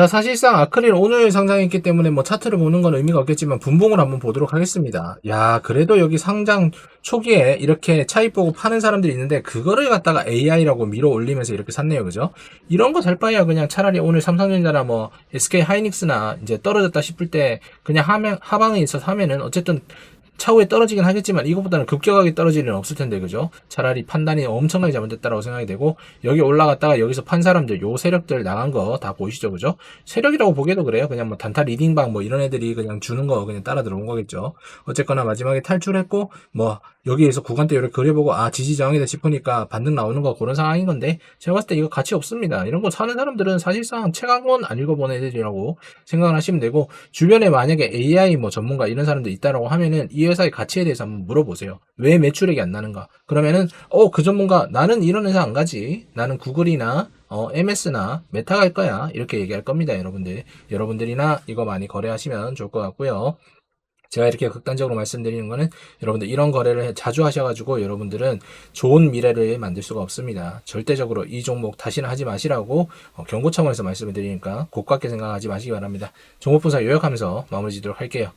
자, 사실상 아크릴 오늘 상장했기 때문에 뭐 차트를 보는 건 의미가 없겠지만 분봉을 한번 보도록 하겠습니다. 야, 그래도 여기 상장 초기에 이렇게 차익 보고 파는 사람들이 있는데 그거를 갖다가 AI라고 밀어 올리면서 이렇게 샀네요. 그죠? 이런 거살 바에야 그냥 차라리 오늘 삼성전자나 뭐 SK 하이닉스나 이제 떨어졌다 싶을 때 그냥 하면, 하방에 있어서 하면은 어쨌든 차후에 떨어지긴 하겠지만 이것보다는 급격하게 떨어질 일은 없을 텐데 그죠? 차라리 판단이 엄청나게 잘못됐다고 생각이 되고 여기 올라갔다가 여기서 판 사람들 요 세력들 나간 거 다 보이시죠 그죠? 세력이라고 보기에도 그래요 그냥 뭐 단타 리딩방 뭐 이런 애들이 그냥 주는 거 그냥 따라 들어온 거겠죠 어쨌거나 마지막에 탈출했고 뭐 여기에서 구간대를 그려보고 아 지지 저항이다 싶으니까 반등 나오는 거 그런 상황인 건데 제가 봤을 때 이거 가치 없습니다 이런 거 사는 사람들은 사실상 책 한 권 안 읽어본 애들이라고 생각을 하시면 되고 주변에 만약에 AI 뭐 전문가 이런 사람들 있다라고 하면은 이 회사의 가치에 대해서 한번 물어보세요. 왜 매출액이 안 나는가? 그러면은 어 그 전문가 나는 이런 회사 안 가지. 나는 구글이나 어 MS나 메타 갈 거야. 이렇게 얘기할 겁니다, 여러분들. 여러분들이나 이거 많이 거래하시면 좋을 것 같고요. 제가 이렇게 극단적으로 말씀드리는 거는 여러분들 이런 거래를 자주 하셔가지고 여러분들은 좋은 미래를 만들 수가 없습니다. 절대적으로 이 종목 다시는 하지 마시라고 어, 경고 차원에서 말씀을 드리니까 고깝게 생각하지 마시기 바랍니다. 종목 분석 요약하면서 마무리 짓도록 할게요.